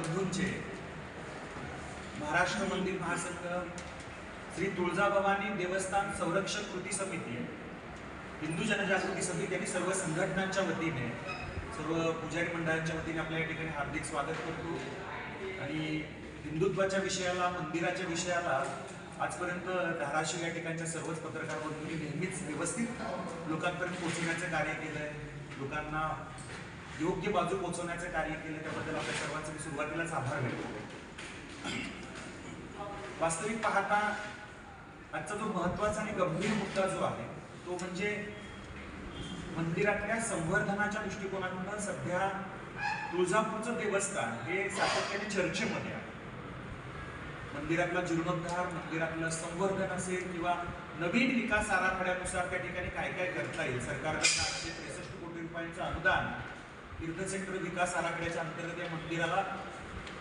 बंधूंचे महाराष्ट्र मंदिर महासंघ श्री तुळजाभवानी देवस्थान संरक्षक कृती समिती. हिंदू जनजागृती समिती आणि सर्व संघटनांच्या वतीने सर्व पुजारी मंडळांच्या वतीने आपल्या या ठिकाणी हार्दिक स्वागत करतो. आणि हिंदुत्वाच्या विषयाला मंदिराच्या विषयाला आजपर्यंत धाराशिव या ठिकाणच्या सर्वच पत्रकार बंधूंनी नेहमीच व्यवस्थित लोकांपर्यंत पोहोचवण्याचं कार्य केलं आहे लोकांना योग्य बाजू पोहोचवण्याचं कार्य केलं त्याबद्दल आपल्या सर्वांचे मी सुरुवातीलाच आभार व्यक्त वास्तविक पाहता आजचा जो महत्त्वाचा आणि गंभीर मुद्दा जो आहे तो म्हणजे मंदिरातल्या संवर्धनाच्या दृष्टिकोनातून सध्या तुळजापूरचं देवस्थान हे सातत्याने चर्चेमध्ये आहे. मंदिरातला जीर्णोद्धार मंदिरातलं संवर्धन असेल किंवा नवीन विकास आराखड्यानुसार त्या ठिकाणी काय काय करता येईल सरकारकडनं आठशे त्रेसष्ट कोटी रुपयांचं अनुदान तीर्थक्षेत्र विकास आराखड्याच्या अंतर्गत या मंदिराला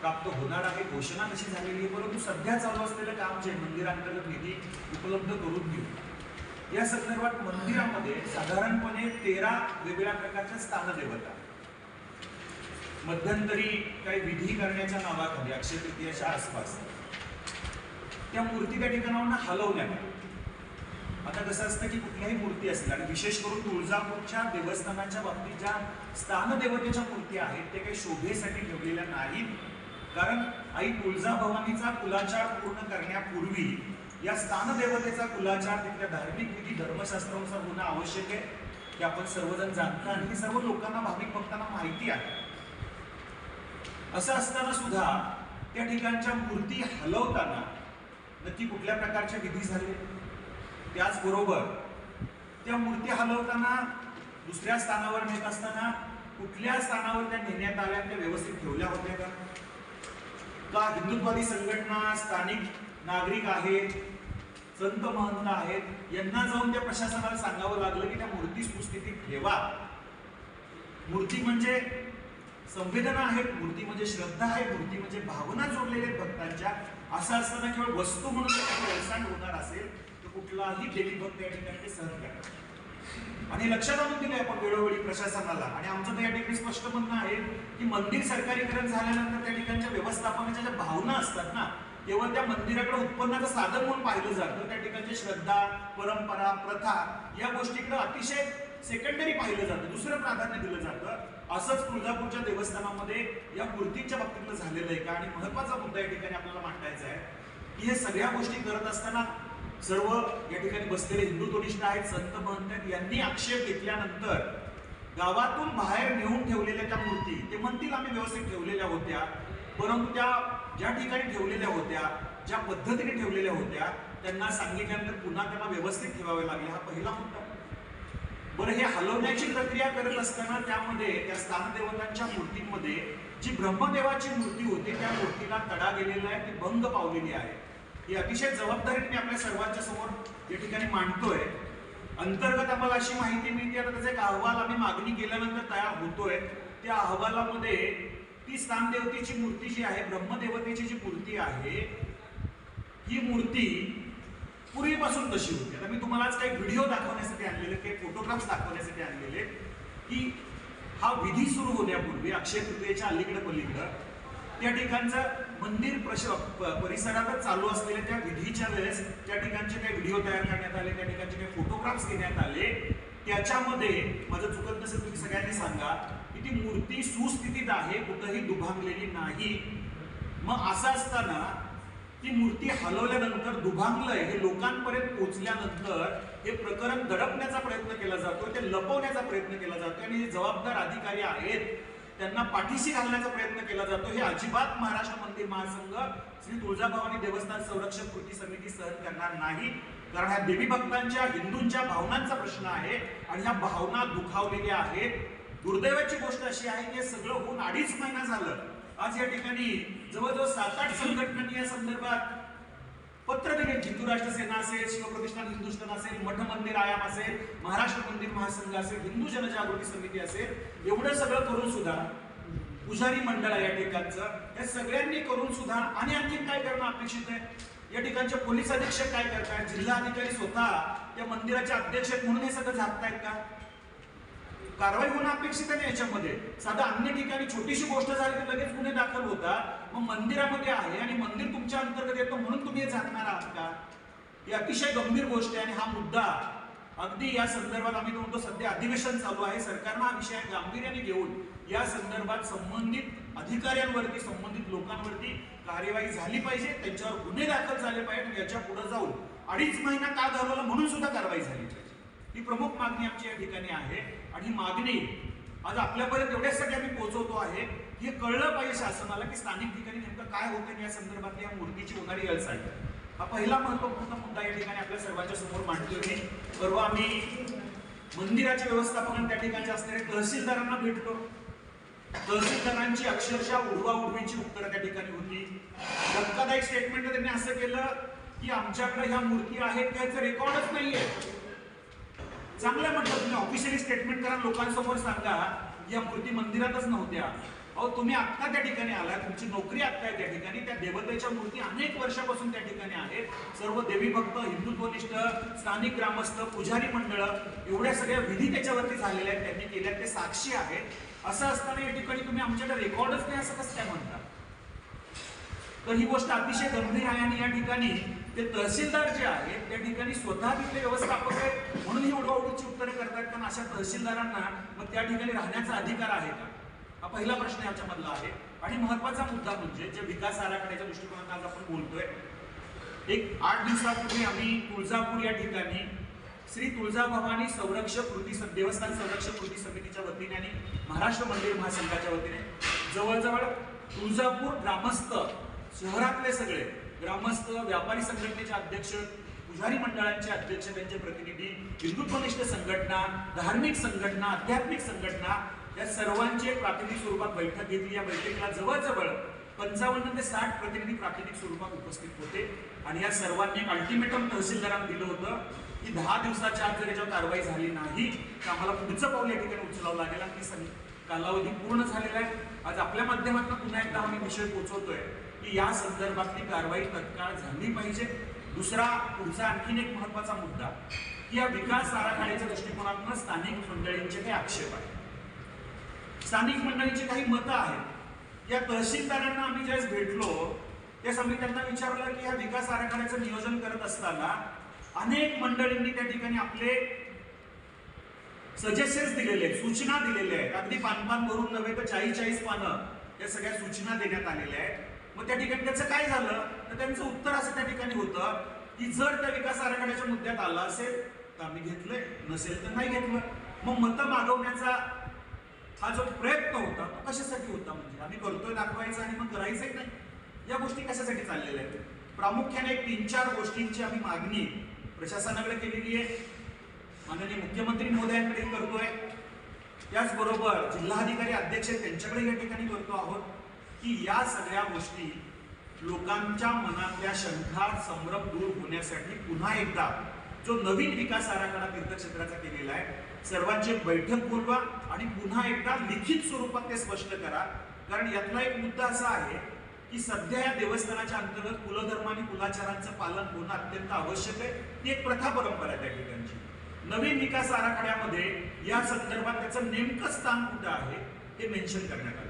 प्राप्त होणार आहे. घोषणा कशी झालेली आहे परंतु सध्या चालू असलेलं काम जे मंदिरांतर्गत निधी उपलब्ध करून देऊ या संदर्भात मंदिरामध्ये साधारणपणे तेरा वेगवेगळ्या प्रकारच्या स्थानदेवता. मध्यंतरी काही विधी करण्याच्या नावाखाली अक्षय तृतीयाच्या आसपास. त्या मूर्ती त्या ठिकाणावरून हलवण्यात आल्या. आता कसं असतं की कुठल्याही मूर्ती असतील आणि विशेष करून तुळजापूरच्या देवस्थानाच्या बाबतीत ज्या स्थानदेवतेच्या मूर्ती आहेत ते काही शोभेसाठी ठेवलेल्या नाहीत. कारण आई तुळजाभवानीचा कुलाचार पूर्ण करण्यापूर्वी या स्थानदेवतेचा कुलाचार तिथल्या धार्मिक विधी धर्मशास्त्रानुसार होणं आवश्यक आहे की आपण सर्वजण जाणता आणि हे सर्व लोकांना भाविक भक्तांना माहिती आहे. असं असताना सुद्धा त्या ठिकाणच्या मूर्ती हलवताना नक्की कुठल्या प्रकारचे विधी झाले? त्याचबरोबर त्या मूर्ती हलवताना दुसऱ्या स्थानावर नेत असताना कुठल्या स्थानावर त्या नेण्यात आल्या त्या व्यवस्थित ठेवल्या होत्या का? का हिंदुत्वादी संघटना स्थानिक नागरिक आहेत संत महंत आहेत यांना जाऊन त्या प्रशासनाला सांगावं लागलं की त्या मूर्ती सुस्थितीत ठेवा. मूर्ती म्हणजे संवेदना आहेत मूर्ती म्हणजे श्रद्धा आहे मूर्ती म्हणजे भावना जोडलेल्या भक्तांच्या. असं असताना केवळ वस्तू म्हणून जर होणार असेल कुठलाही देवी या ठिकाणी सहन करतात. आणि लक्षात आणून दिले आपण वेळोवेळी प्रशासनाला. आणि आमचं तर या ठिकाणी स्पष्ट म्हणणं आहे की मंदिर सरकारीकरण झाल्यानंतर त्या ठिकाणच्या व्यवस्थापनाच्या ज्या भावना असतात ना केवळ त्या मंदिराकडे उत्पन्नाचं साधन म्हणून पाहिलं जातं त्या ठिकाणची श्रद्धा परंपरा प्रथा या गोष्टीकडे अतिशय सेकंडरी पाहिलं जातं दुसरं प्राधान्य दिलं जातं. असंच तुळजापूरच्या देवस्थानामध्ये या मूर्तींच्या बाबतीतलं झालेलं आहे का? आणि महत्त्वाचा मुद्दा या ठिकाणी आपल्याला मांडायचा आहे की हे सगळ्या गोष्टी करत असताना सर्व या ठिकाणी बसलेले हिंदुत्वनिष्ठ आहेत संत महंत आहेत यांनी आक्षेप घेतल्यानंतर गावातून बाहेर नेऊन ठेवलेल्या त्या मूर्ती ते म्हणतील आम्ही व्यवस्थित ठेवलेल्या होत्या परंतु त्या ज्या ठिकाणी ठेवलेल्या होत्या ज्या पद्धतीने ठेवलेल्या होत्या त्यांना सांगितल्यानंतर पुन्हा त्यांना व्यवस्थित ठेवावे लागले. हा पहिला मुद्दा. बरं हे हलवण्याची प्रक्रिया करत असताना त्यामध्ये त्या स्थानदेवतांच्या मूर्तींमध्ये जी ब्रह्मदेवाची मूर्ती होती त्या मूर्तीला तडा गेलेला आहे ती भंग पावलेली आहे. ही अतिशय जबाबदारीने मी आपल्या सर्वांच्या समोर या ठिकाणी मांडतोय. अंतर्गत आम्हाला अशी माहिती मिळते. आता त्याचा एक अहवाल आम्ही मागणी केल्यानंतर तयार होतोय. त्या अहवालामध्ये ती स्थानदेवतेची मूर्ती जी आहे ब्रह्मदेवतेची जी मूर्ती आहे ही मूर्ती पूर्वीपासून कशी होती. आता मी तुम्हाला आज काही व्हिडिओ दाखवण्यासाठी आणलेले काही फोटोग्राफ्स दाखवण्यासाठी आणलेले. की हा विधी सुरू होण्यापूर्वी अक्षय तृतीयेच्या अलीकडे पलीकडं त्या ठिकाणचं मंदिर प्रश परिसरातच चालू असलेल्या त्या विधीच्या वेळेस त्या ठिकाणचे काही व्हिडिओ तयार करण्यात आले त्या ठिकाणचे काही फोटोग्राफ्स घेण्यात आले. त्याच्यामध्ये माझं चुकत नसेल तुम्ही सगळ्यांनी सांगा की ती मूर्ती सुस्थितीत आहे कुठंही दुभांगलेली नाही. मग असं असताना ती मूर्ती हलवल्यानंतर दुभांगलंय हे लोकांपर्यंत पोहोचल्यानंतर हे प्रकरण दडपण्याचा प्रयत्न केला जातो ते लपवण्याचा प्रयत्न केला जातो आणि जे जबाबदार अधिकारी आहेत. त्यांना पाठीशी घालण्याचा प्रयत्न केला जातो. हे अजिबात महाराष्ट्र मंदिर महासंघ श्री तुळजाभवानी देवस्थान संरक्षक कृती समिती सहन करणार नाही. कारण ह्या देवी भक्तांच्या हिंदूंच्या भावनांचा प्रश्न आहे आणि ह्या भावना दुखावलेल्या आहेत. दुर्दैवाची गोष्ट अशी आहे की सगळं होऊन अडीच महिना झालं. आज या ठिकाणी जवळजवळ सात आठ संघटनांनी या संदर्भात पत्र दिले हिंदू राष्ट्र सेना असेल शिवप्रतिष्ठान हिंदुस्थान असेल मठ मंदिर आयाम असेल महाराष्ट्र मंदिर महासंघ असेल हिंदू जनजागृती समिती असेल एवढं सगळं करून सुद्धा पुजारी मंडळ आहे या ठिकाणचं. या सगळ्यांनी करून सुद्धा आणि आणखी काय करणं अपेक्षित आहे? या ठिकाणचे पोलीस अधीक्षक काय करतायत? जिल्हा अधिकारी स्वतः या मंदिराचे अध्यक्ष म्हणून हे सगळं झाकतायत का? कारवाई होणं अपेक्षित आहे याच्यामध्ये? साधा अन्य ठिकाणी छोटीशी गोष्ट झाली तर लगेच गुन्हे दाखल होतात. मग मंदिरामध्ये आहे आणि मंदिर तुमच्या अंतर्गत येतं म्हणून तुम्ही हे झाकणार आहात का? ही अतिशय गंभीर गोष्ट आहे आणि हा मुद्दा अगदी या संदर्भात आम्ही म्हणतो सध्या अधिवेशन चालू आहे. सरकारनं हा विषय गांभीर्याने घेऊन या संदर्भात संबंधित अधिकाऱ्यांवरती संबंधित लोकांवरती कार्यवाही झाली पाहिजे. त्यांच्यावर गुन्हे दाखल झाले पाहिजे याच्यापुढे जाऊन अडीच महिना का घालवला म्हणून सुद्धा कारवाई झाली पाहिजे. ही प्रमुख मागणी आमची या ठिकाणी आहे. आणि ही मागणी आज आपल्यापर्यंत एवढ्यासाठी आम्ही पोहोचवतो आहे हे कळलं पाहिजे शासनाला की स्थानिक ठिकाणी नेमकं काय होतं या संदर्भातली या मूर्तीची होणारी अडचण हा पहिला महत्त्वपूर्ण मुद्दा या ठिकाणी आपल्या सर्वांच्या समोर मांडतोय मी. परवा आम्ही मंदिराच्या व्यवस्थापन त्या ठिकाणी असणारे तहसीलदारांना भेटलो. तहसीलदारांची अक्षरशः उडवा उडवीची उत्तरं त्या ठिकाणी होती. धक्कादायक स्टेटमेंट त्यांनी असं केलं की आमच्याकडे ह्या मूर्ती आहेत त्याचं रेकॉर्डच नाहीये. चांगलं म्हटलं तुम्ही ऑफिशियली स्टेटमेंट करा लोकांसमोर सांगा या मूर्ती मंदिरातच नव्हत्या. अहो तुम्ही आत्ता त्या ठिकाणी आला तुमची नोकरी आत्ता आहे त्या ठिकाणी त्या देवतेच्या मूर्ती अनेक वर्षापासून त्या ठिकाणी आहेत. सर्व देवी भक्त हिंदुत्वनिष्ठ स्थानिक ग्रामस्थ पुजारी मंडळ एवढ्या सगळ्या विधी त्याच्यावरती झालेल्या आहेत त्यांनी केल्या ते साक्षी आहेत. असं असताना या ठिकाणी तुम्ही आमच्याकडे रेकॉर्डच नाही असं कसं काय म्हणता? तर ही गोष्ट अतिशय गंभीर आहे आणि या ठिकाणी ते तहसीलदार जे आहेत त्या ठिकाणी स्वतः तिथले व्यवस्थापक आहेत म्हणून ही उडवाउडीची उत्तरे करतात. कारण अशा तहसीलदारांना मग त्या ठिकाणी राहण्याचा अधिकार आहे का? हा पहिला प्रश्न याच्यामधला आहे. आणि महत्त्वाचा मुद्दा म्हणजे जे विकास आराखड्याच्या दृष्टिकोनात आज आपण बोलतोय एक आठ दिवसापूर्वी आम्ही तुळजापूर या ठिकाणी श्री तुळजाभवानी संरक्षक कृती देवस्थान संरक्षक कृती समितीच्या वतीने आणि महाराष्ट्र मंदिर महासंघाच्या वतीने जवळजवळ तुळजापूर ग्रामस्थ शहरातले सगळे ग्रामस्थ व्यापारी संघटनेचे अध्यक्ष पुजारी मंडळांचे अध्यक्ष त्यांचे प्रतिनिधी हिंदुत्वनिष्ठ संघटना धार्मिक संघटना आध्यात्मिक संघटना या सर्वांची प्राथमिक स्वरूपात बैठक घेतली. या बैठकीला जवळजवळ पंचावन्न ते साठ प्रतिनिधी प्राथमिक स्वरूपात उपस्थित होते. आणि या सर्वांनी एक अल्टिमेटम तहसीलदारांना दिलं होतं की दहा दिवसाच्या आत जर याच्यावर कारवाई झाली नाही तर आम्हाला पुढचं पाऊल या ठिकाणी उचलावं लागेल. आणि ती सं- कालावधी पूर्ण झालेला आहे. आज आपल्या माध्यमातून पुन्हा एकदा आम्ही विषय पोहोचवतोय की या संदर्भातली कारवाई तत्काळ झाली पाहिजे. दुसरा पुढचा आणखीन एक महत्त्वाचा मुद्दा की या विकास आराखड्याच्या दृष्टिकोनातून स्थानिक मंडळींचे काही आक्षेप आहेत. स्थानिक मंडळींची काही मतं आहेत. या तहसीलदारांना आम्ही ज्यावेळेस भेटलो त्यास आम्ही त्यांना विचारलं की या विकास आराखड्याचं नियोजन करत असताना अनेक मंडळींनी त्या ठिकाणी आपले सजेशन्स दिलेले आहेत सूचना दिलेल्या आहेत. अगदी पान पान भरून नव्हे तर चाळीस चाळीस पानं या सगळ्या सूचना देण्यात आलेल्या आहेत. मग त्या ठिकाणी त्याचं काय झालं? तर त्यांचं उत्तर असं त्या ठिकाणी होतं की जर त्या विकास आराखड्याच्या मुद्द्यात आला असेल तर आम्ही घेतलंय. नसेल तर नाही घेतलं. मग मतं मागवण्याचा हा जो प्रयत्न होता तो कशासाठी होता म्हणजे? आम्ही करतोय दाखवायचा आणि मग करायचंही नाही. या गोष्टी कशासाठी चाललेल्या आहेत? प्रामुख्याने एक तीन चार गोष्टींची आम्ही मागणी प्रशासनाकडे केलेली आहे. माननीय मुख्यमंत्री महोदयांकडे करतोय. त्याचबरोबर जिल्हाधिकारी अध्यक्ष आहेत, त्यांच्याकडे या ठिकाणी करतो आहोत. की या सगळ्या गोष्टी लोकांच्या मनातल्या शंका संभ्रम दूर होण्यासाठी पुन्हा एकदा जो नवीन विकास आराखडा तीर्थक्षेत्राचा केलेला आहे सर्वांची बैठक बोलवा आणि पुन्हा एकदा लिखित स्वरूपात ते स्पष्ट करा. कारण यातला एक मुद्दा असा आहे की सध्या या देवस्थानाच्या अंतर्गत कुलधर्म आणि कुलाचारांचं पालन होणं अत्यंत आवश्यक आहे. ती एक प्रथा परंपरा आहे त्या ठिकाणची. नवीन विकास आराखड्यामध्ये या संदर्भात त्याचं नेमकं स्थान कुठं आहे ते मेन्शन करण्यात आलं.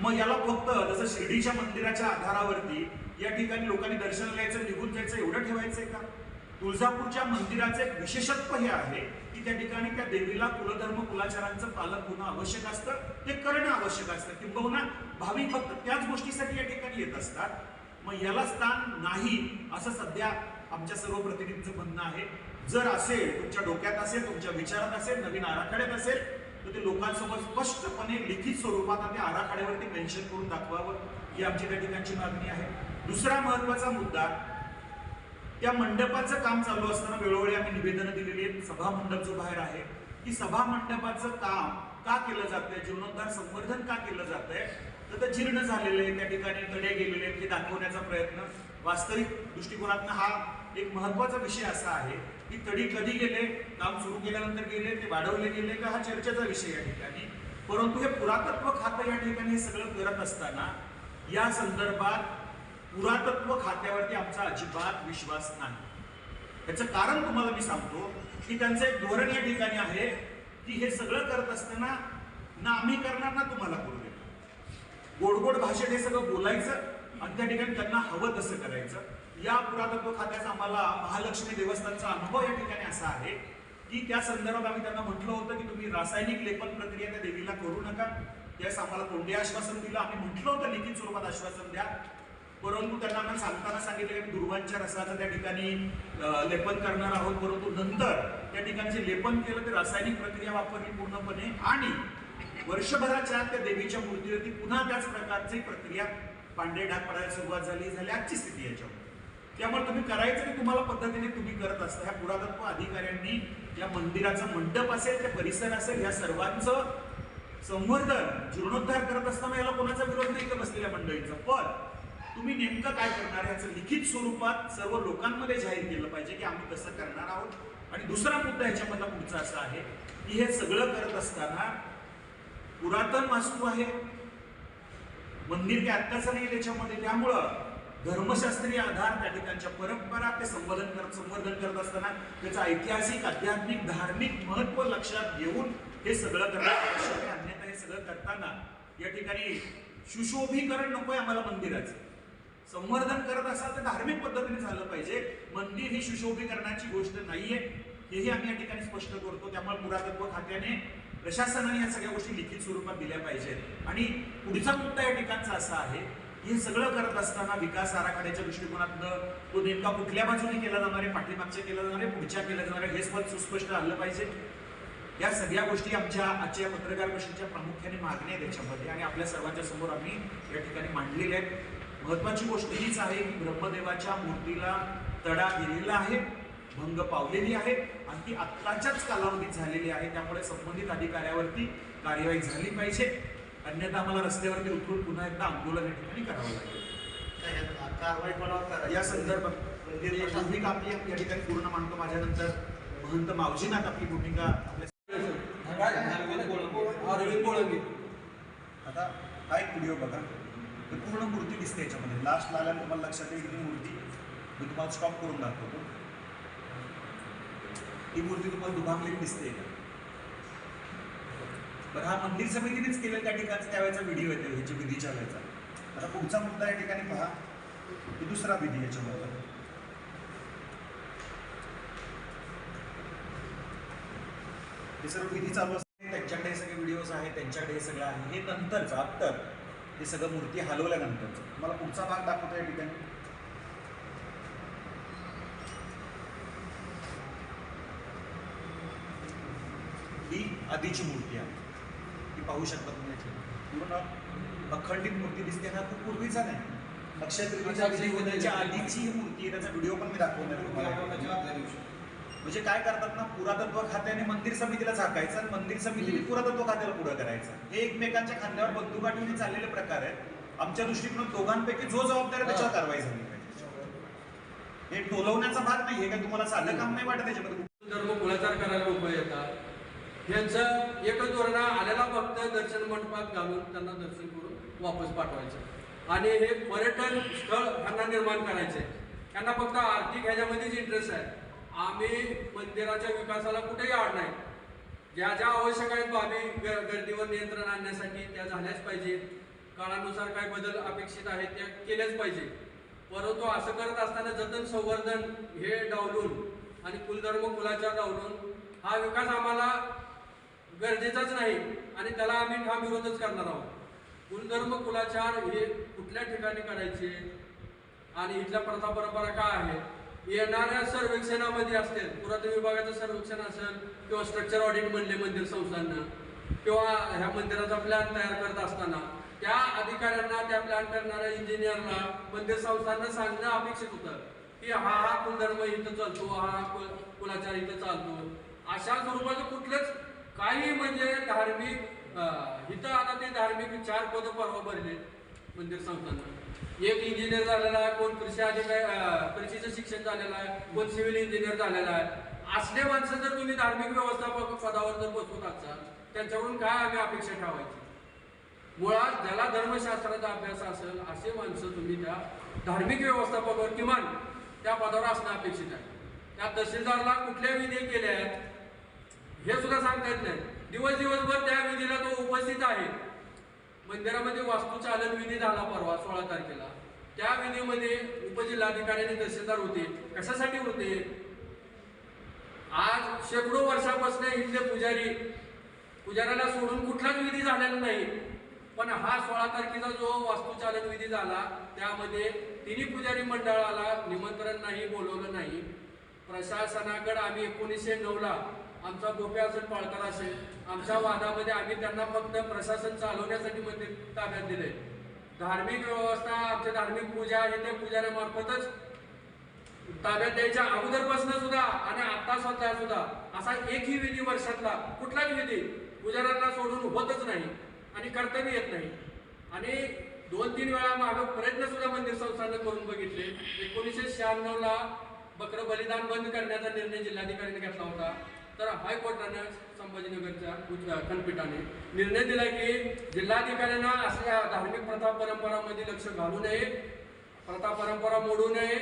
मग याला फक्त जसं शिर्डीच्या मंदिराच्या आधारावरती या ठिकाणी लोकांनी दर्शन घ्यायचं निघून जायचं एवढं ठेवायचंय का? तुळजापूरच्या मंदिराचं एक विशेषत्व हे आहे की त्या ठिकाणी त्या देवीला कुलधर्म कुलाचारांचं पालन होणं आवश्यक असतं ते करणं आवश्यक असतं. किंबहुना भाविक भक्त त्याच गोष्टीसाठी या ठिकाणी येत असतात. मग याला स्थान नाही असं सध्या आमच्या सर्व प्रतिनिधींचं म्हणणं आहे. जर असेल तुमच्या डोक्यात असेल तुमच्या विचारात असेल नवीन आराखड्यात असेल तर ते लोकांसमोर स्पष्टपणे लिखित स्वरूपात आणि आराखड्यावरती मेन्शन करून दाखवावं ही आमची त्या ठिकाणची मागणी आहे. दुसरा महत्त्वाचा मुद्दा त्या मंडपाचं काम चालू असताना वेळोवेळी आम्ही निवेदनं दिलेली आहेत. सभा मंडप जो बाहेर आहे की सभा मंडपाचं काम का केलं जातंय जीर्णोद्धार संवर्धन का केलं जातंय तर ते जीर्ण झालेले आहे. त्या ठिकाणी तडे गेलेले आहेत हे दाखवण्याचा प्रयत्न. वास्तविक दृष्टिकोनातनं हा एक महत्त्वाचा विषय असा आहे. की तडी कधी गेले काम सुरू केल्यानंतर गेले ते वाढवले गेले का हा चर्चेचा विषय या ठिकाणी. परंतु हे पुरातत्व खातं या ठिकाणी हे सगळं करत असताना या संदर्भात पुरातत्व खात्यावरती आमचा अजिबात विश्वास नाही. याचं कारण तुम्हाला मी सांगतो की त्यांचं एक धोरण या ठिकाणी आहे की हे सगळं करत असताना ना आम्ही करणार ना तुम्हाला करू देणार. गोड गोड भाषेत हे सगळं बोलायचं आणि त्या ठिकाणी त्यांना हवं तसं करायचं. या पुरातत्व खात्याचा आम्हाला महालक्ष्मी देवस्थानचा अनुभव या ठिकाणी असा आहे की त्या संदर्भात आम्ही त्यांना म्हटलं होतं की तुम्ही रासायनिक लेपन प्रक्रिया त्या देवीला करू नका. त्यास आम्हाला तोंडी आश्वासन दिलं. आम्ही म्हटलं होतं लिखित स्वरूपात आश्वासन द्या. परंतु त्यांना आम्ही सांगताना सांगितलं की दुर्वांच्या रसाचं त्या ठिकाणी लेपन करणार आहोत. परंतु नंतर त्या ठिकाणी जे लेपन केलं ते रासायनिक प्रक्रिया वापरली पूर्णपणे आणि वर्षभराच्या त्या देवीच्या मूर्तीवरती पुन्हा त्याच प्रकारची प्रक्रिया पांढरे ढाक पडायला सुरुवात झाली. झाली आजची स्थिती याच्यावर. त्यामुळे तुम्ही करायचं की तुम्हाला पद्धतीने तुम्ही करत असता. ह्या पुरातत्व अधिकाऱ्यांनी या मंदिराचं मंडप असेल ते परिसर असेल या सर्वांचं संवर्धन जीर्णोद्धार करत असताना याला कोणाचा विरोध नाही इथं बसलेल्या मंडळींचा. पण तुम्ही नेमकं काय करणार याचं लिखित स्वरूपात सर्व लोकांमध्ये जाहीर केलं पाहिजे की आम्ही कसं करणार आहोत. आणि दुसरा मुद्दा ह्याच्यामधला पुढचा असा आहे की हे सगळं करत असताना पुरातन वास्तू आहे. मंदिर काय आत्ताचं नाही त्याच्यामध्ये. त्यामुळं धर्मशास्त्रीय आधार त्या ठिकाणच्या परंपरा ते संवर्धन करत संवर्धन करत असताना त्याचं ऐतिहासिक आध्यात्मिक धार्मिक महत्त्व लक्षात घेऊन हे सगळं करणं आवश्यक आहे. अन्यथा हे सगळं करताना या ठिकाणी सुशोभीकरण नकोय आम्हाला मंदिराचं. संवर्धन करत असाल तर धार्मिक पद्धतीने झालं पाहिजे. मंदिर ही सुशोभीकरणाची गोष्ट नाहीये. हेही आम्ही या ठिकाणी स्पष्ट करतो. त्यामुळे पुरातत्व खात्याने प्रशासनाने या सगळ्या गोष्टी लिखित स्वरूपात दिल्या पाहिजेत. आणि पुढचा मुद्दा या ठिकाणचा असा आहे हे सगळं करत असताना विकास आराखड्याच्या दृष्टिकोनातनं तो नेमका कुठल्या बाजूने केला जाणार आहे? पाठीमागच्या केला जाणार आहे? पुढच्या केला जाणार आहे? हे स्पष्ट सुस्पष्ट आलं पाहिजे. या सगळ्या गोष्टी आमच्या आजच्या या पत्रकार परिषदेच्या प्रामुख्याने मागण्या आहेत त्याच्यामध्ये आणि आपल्या सर्वांच्या समोर आम्ही या ठिकाणी मांडलेल्या आहेत. महत्वाची गोष्ट हीच आहे की ब्रह्मदेवाच्या मूर्तीला तडा दिलेला आहे भंग पावलेली आहे आणि ती आत्ताच्याच कालावधीत झालेली आहे. त्यामुळे संबंधित अधिकाऱ्यावरती कार्यवाही झाली पाहिजे. अन्यथा आम्हाला रस्त्यावरती उतरून पुन्हा एकदा आंदोलन या ठिकाणी करावं लागेल. कारवाई कोणावर करायची? या संदर्भात भूमिका आपली या ठिकाणी पूर्ण मांडतो माझ्यानंतर महंत मावजीनाथ आपली भूमिका अरविंद आता हा एक व्हिडिओ बघा. पूर्ण मूर्ती दिसते याच्यामध्ये. लास्ट आल्यानं तुम्हाला लक्षात येईल की ही मूर्ती मी तुम्हाला स्टॉप करून दाखवतो. ही मूर्ती तुम्हाला दुभागलेली दिसते. का बरं हा मंदिर समितीनेच केलेला त्या ठिकाणचा त्यावेळेचा व्हिडिओ येतो ह्याची विधीच्या वेळेचा. आता पुढचा मुद्दा या ठिकाणी पहा. की दुसरा विधी याच्याबद्दल हे सर्व विधी चालू असते त्यांच्याकडे सगळे व्हिडिओज आहेत त्यांच्याकडे हे सगळं आहे. हे नंतरचं आत्तर हे सगळं मूर्ती हलवल्यानंतरचं मला पुढचा भाग दाखवतो या ठिकाणी. ही आधीची मूर्ती आहे. ती पाहू शकता तुम्ही. पूर्ण अखंडित मूर्ती दिसते हा खूप पूर्वीचा नाही. अक्षय तृतीयेच्या विधी होण्याच्या आधीची ही मूर्ती आहे त्याचा व्हिडिओ पण मी दाखवणार आहे तुम्हाला. म्हणजे काय करतात ना पुरातत्व खात्याने मंदिर समितीला झाकायचं आणि मंदिर समितीने पुरातत्व खात्याला पुढे करायचं. हे एकमेकांच्या खांद्यावर बंदुका ठेवून चाललेले प्रकार आहेत. आमच्या दृष्टीकोनात दोघांपैकी जो जबाबदार आहे त्याच्यावर कारवाई झाली पाहिजे. हे टोलवण्याचा भाग नाही हे काय तुम्हाला साधं काम नाही वाटत त्याच्यामध्ये? धर्म कुलाचार करायला लोक येतात. यांचं एकच धोरण आलेला भक्त दर्शन मंडपात घालून त्यांना दर्शन करून वापस पाठवायचं. आणि हे पर्यटन स्थळ ह्यांना निर्माण करायचे त्यांना फक्त आर्थिक ह्याच्यामध्येच इंटरेस्ट आहे. आम्ही मंदिराच्या विकासाला कुठेही आड नाही. ज्या ज्या आवश्यक आहेत बाबी ग- गर्दीवर नियंत्रण आणण्यासाठी त्या झाल्याच पाहिजे. काळानुसार काय बदल अपेक्षित आहेत त्या केल्याच पाहिजे. परंतु असं करत असताना जतन संवर्धन हे डावलून आणि कुलधर्म कुलाचार डावलून हा विकास आम्हाला गरजेचाच नाही आणि त्याला आम्ही ठाम विरोधच करणार आहोत. कुलधर्म कुलाचार हे कुठल्या ठिकाणी करायचे? आणि इथल्या प्रथा परंपरा काय आहेत? येणाऱ्या सर्वेक्षणामध्ये असतील पुरातन विभागाचं सर्वेक्षण असेल किंवा स्ट्रक्चर ऑडिट म्हणले मंदिर संस्थांना किंवा ह्या मंदिराचा प्लॅन तयार करत असताना त्या अधिकाऱ्यांना त्या प्लॅन करणाऱ्या इंजिनियरला मंदिर संस्थांना सांगणं अपेक्षित होतं की हा हा कुलधर्म इथं चालतो हा हा कुलाचार इथं चालतो. अशा स्वरूपाचं कुठलंच काही म्हणजे धार्मिक इथं आता ते धार्मिक चार पदं परवा भरले मंदिर संस्थांना. एक इंजिनियर झालेला आहे कोण कृषी अधिकारी कृषीचं शिक्षण झालेलं आहे कोण सिव्हिल इंजिनियर झालेला आहे. असले माणसं जर तुम्ही धार्मिक व्यवस्थापक पदावर जर बसवत असाल त्यांच्याकडून काय आम्ही अपेक्षा ठेवायची? मुळात ज्याला धर्मशास्त्राचा अभ्यास असेल असे माणसं तुम्ही त्या धार्मिक व्यवस्थापकावर किमान त्या पदावर असणं अपेक्षित आहे. त्या तहसीलदारला कुठल्या विधी केल्या आहेत हे सुद्धा सांगता येत नाही. दिवस दिवसभर त्या विधीला तो उपस्थित आहे. मंदिरामध्ये वास्तुचालन विधी झाला परवा सोळा तारखेला. त्या विधीमध्ये उपजिल्हाधिकारी आणि तहसीलदार होते. कशासाठी होते? आज शेकडो वर्षापासून इथले पुजारी पुजाऱ्याला सोडून कुठलाच विधी झालेला नाही. पण हा सोळा तारखेचा जो वास्तुचालन विधी झाला त्यामध्ये तिन्ही पुजारी मंडळाला निमंत्रण नाही बोलवलं नाही. प्रशासनाकडे आम्ही एकोणीसशे नऊला आमचा गोप्या असेल पाळकर असेल आमच्या वादामध्ये आम्ही त्यांना फक्त प्रशासन चालवण्यासाठी मंदिर ताब्यात दिले धार्मिक व्यवस्था आमच्या धार्मिक पूजा आहे त्या पुजाऱ्यामार्फतच ताब्यात द्यायच्या अगोदरपासून सुद्धा आणि आता स्वतः सुद्धा असा एकही विधी वर्षातला कुठलाच विधी पुजाऱ्यांना सोडून होतच नाही आणि कर्तव्य येत नाही. आणि दोन तीन वेळा मागं प्रयत्न सुद्धा मंदिर संस्थानं करून बघितले. एकोणीसशे शहाण्णवला बकरं बलिदान बंद करण्याचा निर्णय जिल्हाधिकाऱ्यांनी घेतला होता. तर हायकोर्टानं संभाजीनगरच्या उच्च खंडपीठाने निर्णय दिला की जिल्हाधिकाऱ्यांना असल्या धार्मिक प्रथा परंपरामध्ये लक्ष घालू नये प्रथा परंपरा मोडू नये.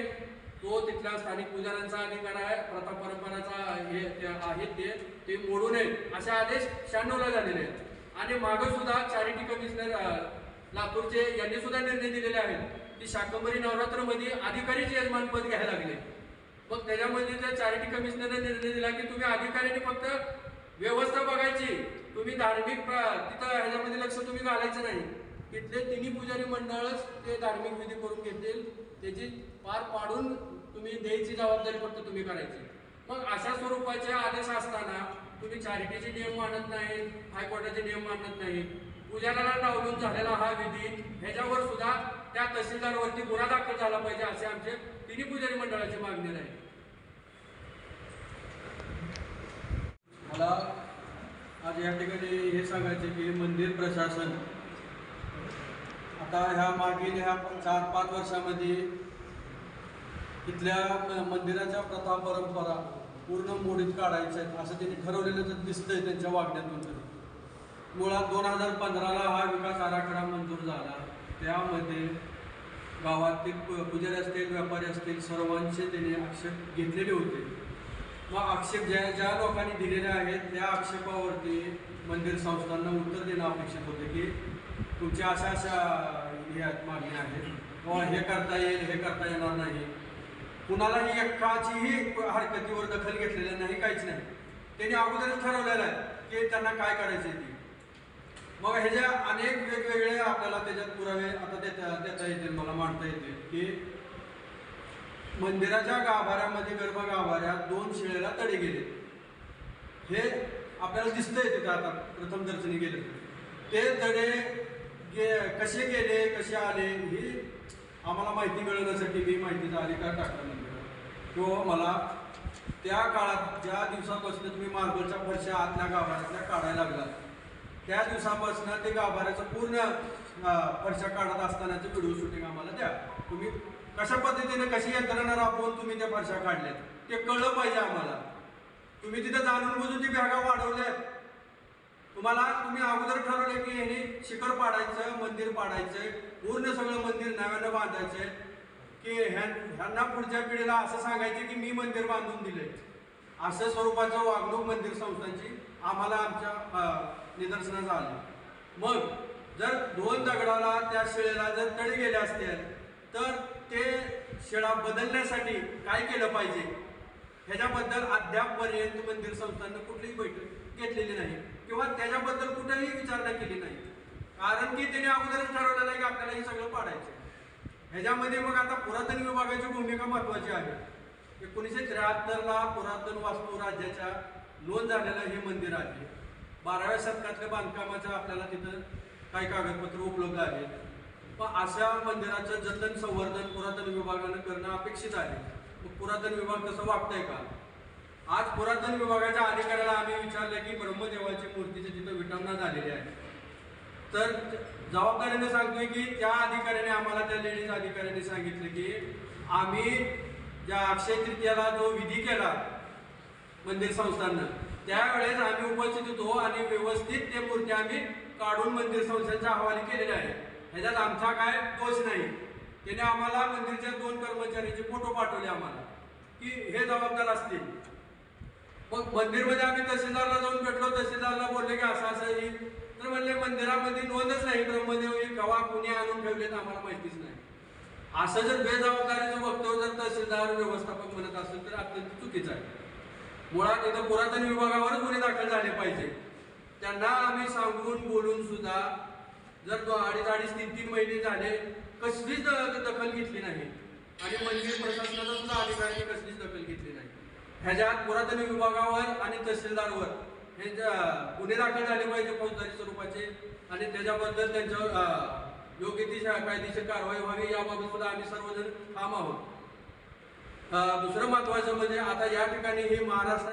तो तिथल्या स्थानिक पुजाऱ्यांचा अधिकार आहे प्रथा परंपराचा हे आहेत ते ते मोडू नये. असे आदेश शहाण्णवला झालेले आहेत. आणि मागं सुद्धा चॅरिटी कमिशनर लातूरचे यांनी सुद्धा निर्णय दिलेले आहेत. की शाकंभरी नवरात्रमध्ये अधिकारीचे यजमानपद घ्यायला लागले. मग त्याच्यामध्ये त्या चॅरिटी कमिशनरने निर्णय दिला की तुम्ही अधिकाऱ्यांनी फक्त व्यवस्था बघायची. तुम्ही धार्मिक प्र- तिथं ह्याच्यामध्ये लक्ष तुम्ही घालायचं नाही. तिथले तिन्ही पुजारी मंडळच ते धार्मिक विधी करून घेतील. त्याची पार पाडून तुम्ही द्यायची जबाबदारी फक्त तुम्ही करायची. मग अशा स्वरूपाचे आदेश असताना तुम्ही चॅरिटीचे नियम मानत नाही हायकोर्टाचे नियम मानत नाही पुजाऱ्याला डावलून झालेला हा विधी ह्याच्यावर सुद्धा त्या तहसीलदारवरती गुन्हा दाखल झाला पाहिजे असे आमचे तिन्ही पुजारी मंडळाची मागणी आहे मला आज या ठिकाणी हे सांगायचे की मंदिर प्रशासन आता ह्या मागील ह्या चार पाच वर्षामध्ये इथल्या मंदिराच्या प्रथा परंपरा पूर्ण मोडीत काढायचं आहे असं त्यांनी ठरवलेलं तर दिसतंय त्यांच्या वागण्यातून. तरी मुळात दोन हजार पंधराला हा विकास आराखडा मंजूर झाला. त्यामध्ये गावातील पु- पुजारी असतील व्यापारी असतील सर्वांचे त्याने आक्षेप घेतलेले होते. मग आक्षेप ज्या ज्या लोकांनी दिलेले आहेत त्या आक्षेपावरती मंदिर संस्थांना उत्तर देणं अपेक्षित होते की तुमच्या अशा अशा हे आहेत मागण्या आहेत. किंवा हे करता येईल हे करता येणार नाही. कुणालाही एकाचीही हरकतीवर दखल घेतलेली नाही काहीच नाही. त्यांनी अगोदरच ठरवलेलं आहे की त्यांना काय करायचं ते. मग ह्याच्या अनेक वेगवेगळे आपल्याला त्याच्यात पुरावे आता देता त्याचा येतील मला मांडता येतील की मंदिराच्या गाभाऱ्यामध्ये गर्भ गाभाऱ्यात दोन शिळेला तडे गेले. हे आपल्याला दिसतंय तिथं आता प्रथम दर्शनी गेले ते तडे गे कसे गेले कसे आले ही आम्हाला माहिती मिळवण्यासाठी मी माहितीचा अधिकार टाकला मंदिरात तो मला त्या काळात ज्या दिवसापासून तुम्ही मार्बलच्या फरशा आतल्या गाभाऱ्यातल्या काढायला लागला त्या दिवसापासून ते गाभाऱ्याचं पूर्ण परीक्षा फरशा काढत असतानाचे व्हिडिओ शूटिंग आम्हाला द्या. तुम्ही कशा पद्धतीने कशी यंत्रणा राबवून तुम्ही त्या फरशा काढल्यात ते कळलं पाहिजे आम्हाला. तुम्ही तिथे जाणून बुजून ती बॅगा वाढवल्यात. तुम्हाला तुम्ही अगोदर ठरवलं की हे शिखर पाडायचं मंदिर पाडायचं पूर्ण सगळं मंदिर नव्यानं बांधायचंय की ह्या ह्यांना पुढच्या पिढीला असं सांगायचं की मी मंदिर बांधून दिले असं स्वरूपाचं वागणूक मंदिर संस्थांची आम्हाला आमच्या निदर्शनास आलं. मग जर दोन दगडाला त्या शिळेला जर तळी गेले असतील तर ते शिळा बदलण्यासाठी काय केलं पाहिजे? ह्याच्याबद्दल अद्यापपर्यंत मंदिर संस्थांना कुठलीही बैठक घेतलेली नाही किंवा त्याच्याबद्दल कुठेही विचारणा केली नाही. कारण की त्याने अगोदरच ठरवलेलं आहे की आपल्याला हे सगळं पाडायचं ह्याच्यामध्ये मग आता पुरातन विभागाची भूमिका महत्वाची आहे. एकोणीसशे त्र्याहत्तरला पुरातन वास्तू राज्याच्या नोंद झालेलं हे मंदिर आहे. बाराव्या शतकातल्या बांधकामाचं आपल्याला तिथं काही कागदपत्र उपलब्ध आहेत. मग अशा मंदिराचं जतन संवर्धन पुरातन विभागानं करणं अपेक्षित आहे. मग पुरातन विभाग कसं वागतंय का? आज पुरातन विभागाच्या अधिकाऱ्याला आम्ही विचारलं की ब्रह्मदेवाची मूर्तीची तिथं विटंबना झालेली आहे. तर जबाबदारीने सांगतोय की त्या अधिकाऱ्याने आम्हाला त्या लेडीज अधिकाऱ्याने सांगितलं की आम्ही ज्या अक्षय तृतीयाला जो विधी केला मंदिर संस्थांना त्यावेळेस आम्ही उपस्थित होतो आणि व्यवस्थित ते मूर्ती आम्ही काढून मंदिर संस्थांच्या हवाली केलेल्या आहे. ह्याच्यात आमचा काय दोष नाही. त्याने आम्हाला मंदिरच्या दोन कर्मचाऱ्यांचे फोटो पाठवले आम्हाला. की हे जबाबदार असतील. मग मंदिरमध्ये आम्ही तहसीलदारला जाऊन भेटलो तहसीलदारला बोलले की असं असं येईल तर म्हणले मंदिरामध्ये नोंदच नाही. ब्रह्मदेव ही कवा कुणी आणून ठेवलेत आम्हाला माहितीच नाही. असं जर बेजबाबदारीचं वक्तव्य जर तहसीलदार व्यवस्थापक म्हणत असेल तर अत्यंत चुकीचं आहे. मुळात इथं पुरातन विभागावरच गुन्हे दाखल झाले पाहिजे. त्यांना आम्ही सांगून बोलून सुद्धा जर तो अडीच अडीच तीन तीन महिने झाले कसलीच दखल घेतली नाही. आणि मंदिर प्रशासनाचा सुद्धा अधिकाऱ्यांनी कसलीच दखल घेतली नाही. ह्याच्यात पुरातन विभागावर आणि तहसीलदारवर हे गुन्हे दाखल झाले पाहिजे फौजदारी स्वरूपाचे आणि त्याच्याबद्दल त्यांच्यावर योग्य ती कायदेशीर कारवाई व्हावी याबाबत सुद्धा आम्ही सर्वजण ठाम आहोत. दुसरं महत्वाचं म्हणजे आता या ठिकाणी हे महाराष्ट्र